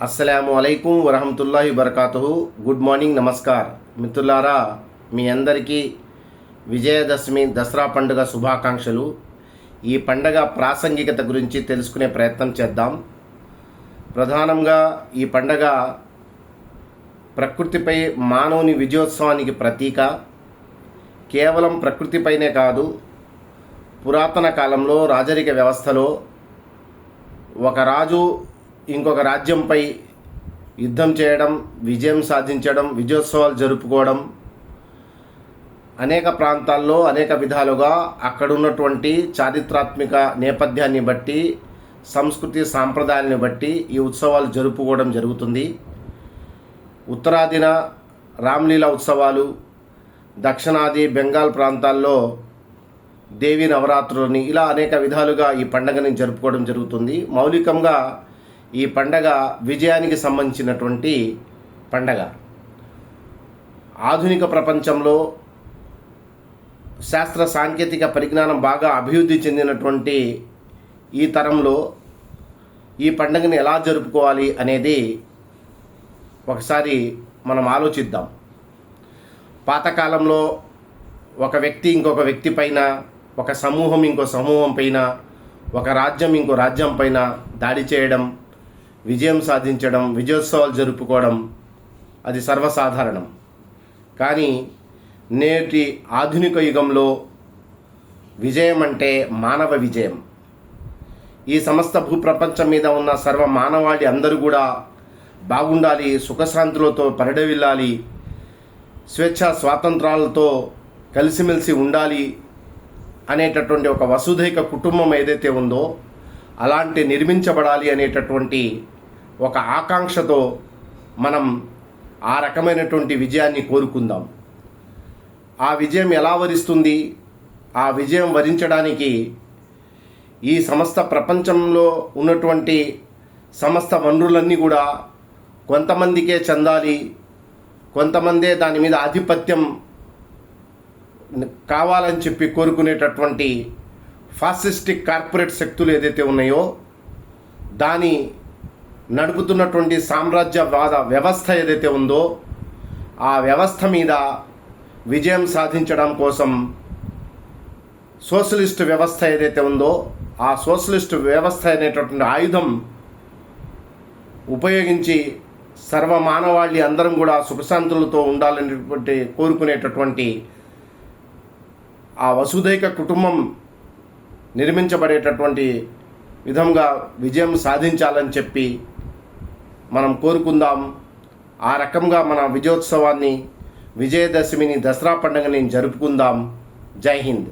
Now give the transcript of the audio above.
అస్సలాము అలైకుం వరహమతుల్లాహి వరకాతుహు గుడ్ మార్నింగ్ నమస్కార్. మిత్రులారా మీ అందరికీ విజయదశమి దసరా పండుగ శుభాకాంక్షలు. ఈ పండగ ప్రాసంగికత గురించి తెలుసుకునే ప్రయత్నం చేద్దాం. ప్రధానంగా ఈ పండగ ప్రకృతిపై మానవుని విజయోత్సవానికి ప్రతీక. కేవలం ప్రకృతిపైనే కాదు పురాతన కాలంలో రాజరిక వ్యవస్థలో ఒక రాజు ఇంకొక రాజ్యంపై యుద్ధం చేయడం విజయం సాధించడం విజయోత్సవాలు జరుపుకోవడం అనేక ప్రాంతాల్లో అనేక విధాలుగా అక్కడున్నటువంటి చారిత్రాత్మక నేపథ్యాన్ని బట్టి సంస్కృతి సాంప్రదాయాన్ని బట్టి ఈ ఉత్సవాలు జరుపుకోవడం జరుగుతుంది. ఉత్తరాదిన రామ్లీలా ఉత్సవాలు దక్షిణాది బెంగాల్ ప్రాంతాల్లో దేవి నవరాత్రులని ఇలా అనేక విధాలుగా ఈ పండగని జరుపుకోవడం జరుగుతుంది. మౌలికంగా ఈ పండగ విజయానికి సంబంధించినటువంటి పండగ. ఆధునిక ప్రపంచంలో శాస్త్ర సాంకేతిక పరిజ్ఞానం బాగా అభివృద్ధి చెందినటువంటి ఈ తరంలో ఈ పండుగను ఎలా జరుపుకోవాలి అనేది ఒకసారి మనం ఆలోచిద్దాం. పాతకాలంలో ఒక వ్యక్తి ఇంకొక వ్యక్తి పైన ఒక సమూహం ఇంకో సమూహం పైన ఒక రాజ్యం ఇంకో రాజ్యం పైన దాడి చేయడం విజయం సాధించడం విజయోత్సవాలు జరుపుకోవడం అది సర్వసాధారణం. కానీ నేటి ఆధునిక యుగంలో విజయం అంటే మానవ విజయం. ఈ సమస్త భూప్రపంచం మీద ఉన్న సర్వ మానవాళి అందరూ కూడా బాగుండాలి సుఖశాంతులతో పరిడవిల్లాలి స్వేచ్ఛ స్వాతంత్రాలతో కలిసిమెలిసి ఉండాలి అనేటటువంటి ఒక వసుధైక కుటుంబం ఏదైతే ఉందో అలాంటి నిర్మించబడాలి అనేటటువంటి ఒక ఆకాంక్షతో మనం ఆ రకమైనటువంటి విజయాన్ని కోరుకుందాం. ఆ విజయం ఎలా వరిస్తుంది? ఆ విజయం వరించడానికి ఈ సమస్త ప్రపంచంలో ఉన్నటువంటి సమస్త వనరులన్నీ కూడా కొంతమందికే చెందాలి కొంతమందే దాని మీద ఆధిపత్యం కావాలని చెప్పి కోరుకునేటటువంటి ఫాసిస్టిక్ కార్పొరేట్ శక్తులు ఏదైతే ఉన్నాయో దాని నడుపుతున్నటువంటి సామ్రాజ్యవాద వ్యవస్థ ఏదైతే ఉందో ఆ వ్యవస్థ మీద విజయం సాధించడం కోసం సోషలిస్ట్ వ్యవస్థ ఏదైతే ఉందో ఆ సోషలిస్ట్ వ్యవస్థ అనేటటువంటి ఆయుధం ఉపయోగించి సర్వ మానవాళి అందరం కూడా సుఖశాంతులతో ఉండాలనేటువంటి కోరుకునేటటువంటి ఆ వసుదైక కుటుంబం నిర్మించబడేటటువంటి విధంగా విజయం సాధించాలని చెప్పి మనం కోరుకుందాం. ఆ రకంగా మన విజయోత్సవాన్ని విజయదశమిని దసరా పండుగని జరుపుకుందాం. జై హింద్.